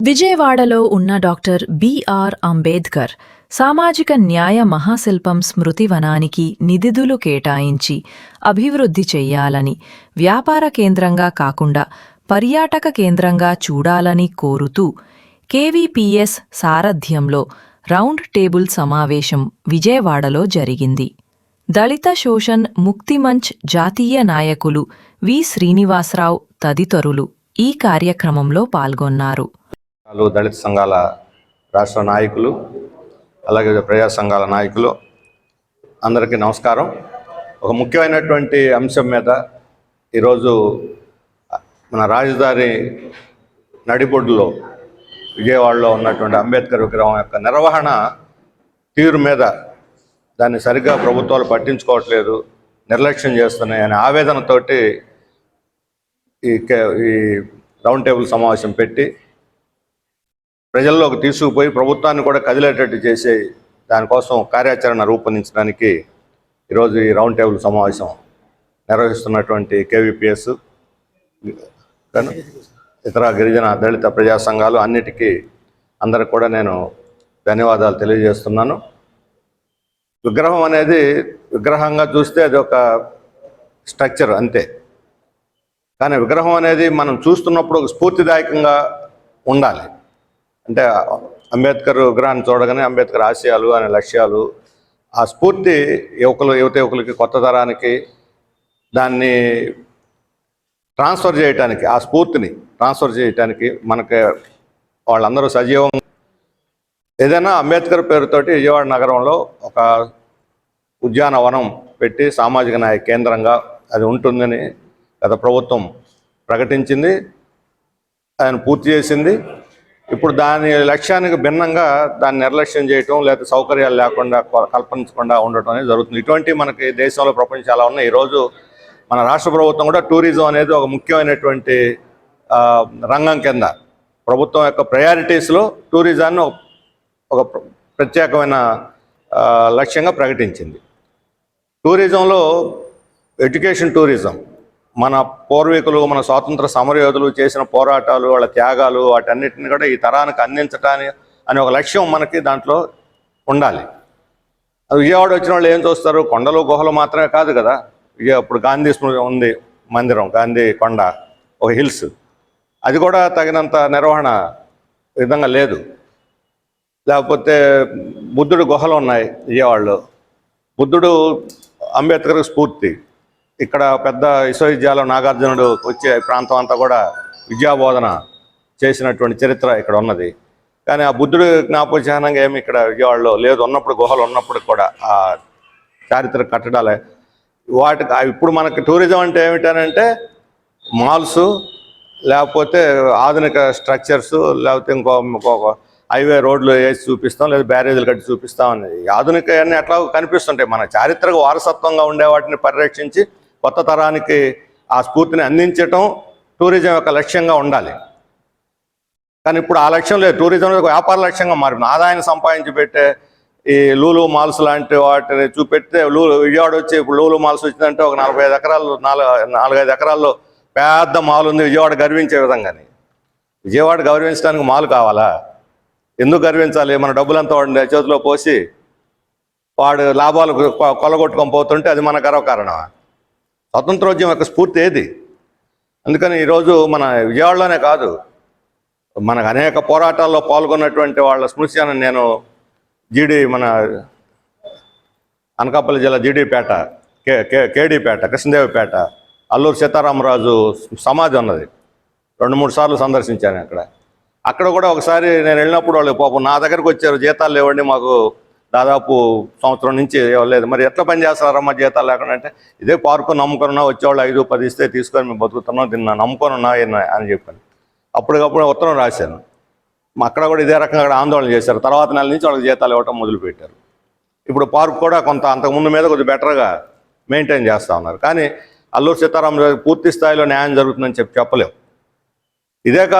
విజయవాడలో ఉన్న doctor BR Ambedkar సామాజిక న్యాయ మహాశిల్పం స్మృతి వనానికి నిధులు కేటాయించి అభివృద్ధి చెయ్యాలని వ్యాపార కేంద్రంగా కాకుండా పర్యాటక కేంద్రంగా చూడాలని కోరుతూ కేవీపీఎస్ సారథ్యంలో రౌండ్ టేబుల్ సమావేశం విజయవాడలో జరిగింది. దళిత శోషన్ ముక్తిమంచ్ జాతీయ నాయకులు వి. శ్రీనివాసరావు తదితరులు ఈ కార్యక్రమంలో పాల్గొన్నారు. సంఘాలు దళిత సంఘాల రాష్ట్ర నాయకులు అలాగే ప్రజా సంఘాల నాయకులు అందరికీ నమస్కారం. ఒక ముఖ్యమైనటువంటి అంశం మీద ఈరోజు మన రాజధాని నడిబొడ్డులో విజయవాడలో ఉన్నటువంటి అంబేద్కర్ విగ్రహం యొక్క నిర్వహణ తీరు మీద దాన్ని సరిగ్గా ప్రభుత్వాలు పట్టించుకోవట్లేదు నిర్లక్ష్యం చేస్తున్నాయి అనే ఆవేదనతోటి ఈ కే- ఈ రౌండ్ టేబుల్ సమావేశం పెట్టి ప్రజల్లోకి తీసుకుపోయి ప్రభుత్వాన్ని కూడా కదిలేటట్టు చేసే దానికోసం కార్యాచరణ రూపొందించడానికి ఈరోజు ఈ రౌండ్ టేబుల్ సమావేశం నిర్వహిస్తున్నటువంటి కేవీపీఎస్ ఇతర గిరిజన దళిత ప్రజా సంఘాలు అన్నిటికీ అందరికి కూడా నేను ధన్యవాదాలు తెలియజేస్తున్నాను. విగ్రహం అనేది విగ్రహంగా చూస్తే అది ఒక స్ట్రక్చర్ అంతే. కానీ విగ్రహం అనేది మనం చూస్తున్నప్పుడు ఒక స్ఫూర్తిదాయకంగా ఉండాలి. అంటే అంబేద్కర్ విగ్రహాన్ని చూడగానే అంబేద్కర్ ఆశయాలు అనే లక్ష్యాలు ఆ స్ఫూర్తి యువకులు యువత యువకులకి కొత్త తరానికి దాన్ని ట్రాన్స్ఫర్ చేయటానికి ఆ స్ఫూర్తిని ట్రాన్స్ఫర్ చేయటానికి మనకి వాళ్ళందరూ సజీవం. ఏదైనా అంబేద్కర్ పేరుతోటి విజయవాడ నగరంలో ఒక ఉద్యానవనం పెట్టి సామాజిక న్యాయ కేంద్రంగా అది ఉంటుందని గత ప్రభుత్వం ప్రకటించింది. ఆయన పూర్తి చేసింది. ఇప్పుడు దాని లక్ష్యానికి భిన్నంగా దాన్ని నిర్లక్ష్యం చేయటం లేదా సౌకర్యాలు లేకుండా కల్పించకుండా ఉండటం అనేది జరుగుతుంది. ఇటువంటి మనకి దేశంలో ప్రపంచం చాలా ఉన్నాయి ఈరోజు మన రాష్ట్ర ప్రభుత్వం కూడా టూరిజం అనేది ఒక ముఖ్యమైనటువంటి రంగం కింద ప్రభుత్వం యొక్క ప్రయారిటీస్లో టూరిజాన్ని ఒక- ప్రత్యేకమైన లక్ష్యంగా ప్రకటించింది. టూరిజంలో ఎడ్యుకేషన్ టూరిజం మన పూర్వీకులు మన స్వాతంత్ర సమరయోధులు చేసిన పోరాటాలు వాళ్ళ త్యాగాలు వాటన్నిటిని కూడా ఈ తరానికి అందించటానికి అనే ఒక లక్ష్యం మనకి దాంట్లో ఉండాలి. అది విజయవాడ వచ్చిన వాళ్ళు ఏం చూస్తారు? కొండలు గుహలు మాత్రమే కాదు కదా? విజయ ఇప్పుడు గాంధీ స్మృతి ఉంది మందిరం గాంధీ కొండ ఒక హిల్స్. అది కూడా తగినంత నిర్వహణ విధంగా లేదు. లేకపోతే బుద్ధుడు గుహలు ఉన్నాయి విజయవాడలో. బుద్ధుడు అంబేద్కర్ స్ఫూర్తి. ఇక్కడ పెద్ద విశ్వవిద్యాలయం నాగార్జునుడు వచ్చే ప్రాంతం అంతా కూడా విద్యాబోధన చేసినటువంటి చరిత్ర ఇక్కడ ఉన్నది. కానీ ఆ బుద్ధుడు జ్ఞాపక చిహ్నంగా ఏమి ఇక్కడ విజయవాడలో లేదు. ఉన్నప్పుడు గుహలు ఉన్నప్పుడు కూడా ఆ చారిత్రక కట్టడాలే. వాటికి ఇప్పుడు మనకి టూరిజం అంటే ఏమిటనంటే మాల్స్ లేకపోతే ఆధునిక స్ట్రక్చర్స్ లేకపోతే ఇంకో ఇంకొక హైవే రోడ్లు వేసి చూపిస్తాం లేదా బ్యారేజీలు కట్టి చూపిస్తాం అనేది ఆధునిక అన్నీ ఎట్లా కనిపిస్తుంటాయి. మన చారిత్రక వారసత్వంగా ఉండే వాటిని పరిరక్షించి కొత్త తరానికి ఆ స్ఫూర్తిని అందించటం టూరిజం యొక్క లక్ష్యంగా ఉండాలి. కానీ ఇప్పుడు ఆ లక్ష్యం లేదు. టూరిజం ఒక వ్యాపార లక్ష్యంగా మారింది ఆదాయాన్ని సంపాదించి పెట్టే ఈ లూలు మాల్స్ లాంటి వాటిని చూపెడితే లూలు విజయవాడ వచ్చి ఇప్పుడు లూలు మాల్స్ వచ్చిందంటే ఒక నలభై ఐదు ఎకరాలు నాలుగు నాలుగైదు ఎకరాల్లో పెద్ద మాల్ ఉంది. విజయవాడ గర్వించే విధంగాని. విజయవాడ గౌరవించడానికి మాల్ కావాలా? ఎందుకు గర్వించాలి? మన డబ్బులంతా వాడిని చేతిలో పోసి వాడు లాభాలు కొలగొట్టుకొని పోతుంటే అది మన గర్వకారణమా? స్వతంత్రోద్యమం యొక్క స్ఫూర్తి ఏది? అందుకని ఈరోజు మన విజయవాడలోనే కాదు మనకు అనేక పోరాటాల్లో పాల్గొన్నటువంటి వాళ్ళ స్మృత్యాన్ని నేను జీడి మన అనకాపల్లి జిల్లా జీడీపేట కే కే కేడీపేట కృష్ణదేవిపేట అల్లూరు సీతారామరాజు సమాధి ఉన్నది. రెండు మూడు సార్లు సందర్శించాను అక్కడ. అక్కడ కూడా ఒకసారి నేను వెళ్ళినప్పుడు వాళ్ళు పాపం నా దగ్గరకు వచ్చారు జీతాలు లేవండి మాకు దాదాపు సంవత్సరం నుంచి ఇవ్వలేదు. మరి ఎట్లా పని చేస్తారమ్మా జీతాలు లేకుండా అంటే ఇదే పార్కు నమ్ముకున్నా వచ్చేవాళ్ళు ఐదు పది ఇస్తే తీసుకొని మేము బతుకుతున్నాం దీన్ని నమ్ముకొని ఉన్నా అని చెప్పాను. అప్పటికప్పుడు ఉత్తరం రాశాను. అక్కడ కూడా ఇదే రకంగా అక్కడ ఆందోళన చేశారు. తర్వాత నెల నుంచి వాళ్ళకి జీతాలు ఇవ్వటం మొదలుపెట్టారు. ఇప్పుడు పార్క్ కూడా కొంత అంతకుముందు మీద కొద్దిగా బెటర్గా మెయింటైన్ చేస్తూ ఉన్నారు. కానీ అల్లూరు సీతారామరాజు పూర్తి స్థాయిలో న్యాయం జరుగుతుందని చెప్పి చెప్పలేము ఇదే కాదు